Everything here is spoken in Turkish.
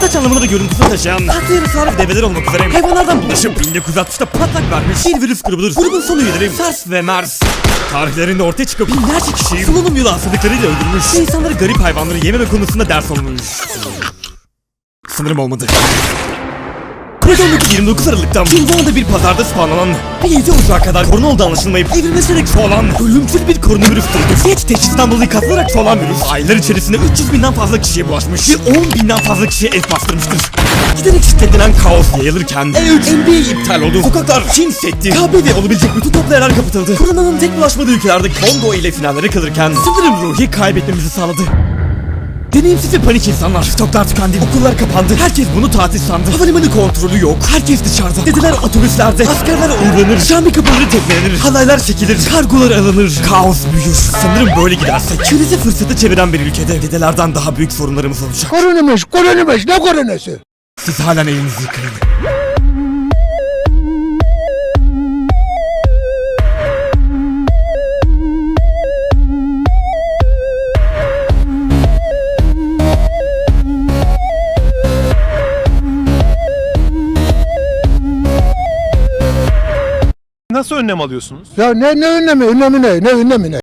Saç anlamında da görüntüsü taşıyan tahta yarısalar ve develer olmak üzere hayvanlardan bulaşıp 1960'da patlak vermiş bir virüs grubudur. Grubun son üyeleri SARS ve MERS. Tarihlerinde ortaya çıkıp binlerce kişiyi solunum yolu hastalıklarıyla öldürmüş. Ve insanlara garip hayvanları yememe konusunda ders olmuş. Sanırım olmadı. Koridordaki 29 Aralık'ta Kilvan'da bir pazarda spawnlanan ve 7 Ocak'a kadar korona olduğu anlaşılmayıp evrimleşerek çoğalan ölümcül bir koronavirüs türüdür. Geç teşhisten dolayı katılarak çoğalan virüs aylar içerisinde 300 binden fazla kişiye bulaşmış ve 10 binden fazla kişiye el bastırmıştır. Giderek şiddetlenen kaos yayılırken E3 NBA iptal oldu. Sokaklar Çin setti. KBD olabilecek bütün toplu yerler kapatıldı. Koronanın tek bulaşmadığı ülkelerde Kongo ile finallere kalırken sınırım ruhi kaybetmemizi sağladı. Deneyimsiz ve panik insanlar. Stoklar tükendi. Okullar kapandı. Herkes bunu tatil sandı. Havalimanı kontrolü yok. Herkes dışarıda. Dedeler otobüslerde. Askerler uğurlanır. Şami kapıları tekmelenir. Halaylar çekilir. Kargolar alınır. Kaos büyür. Sanırım böyle gidersek. Krizi fırsatı çeviren bir ülkede dedelerden daha büyük sorunlarımız olacak. Koronamış, koronamış, ne koronası? Siz halen elinizi yıkayın. Nasıl önlem alıyorsunuz? Ya ne ne önlemi, önlemi ne, ne önlemi ne?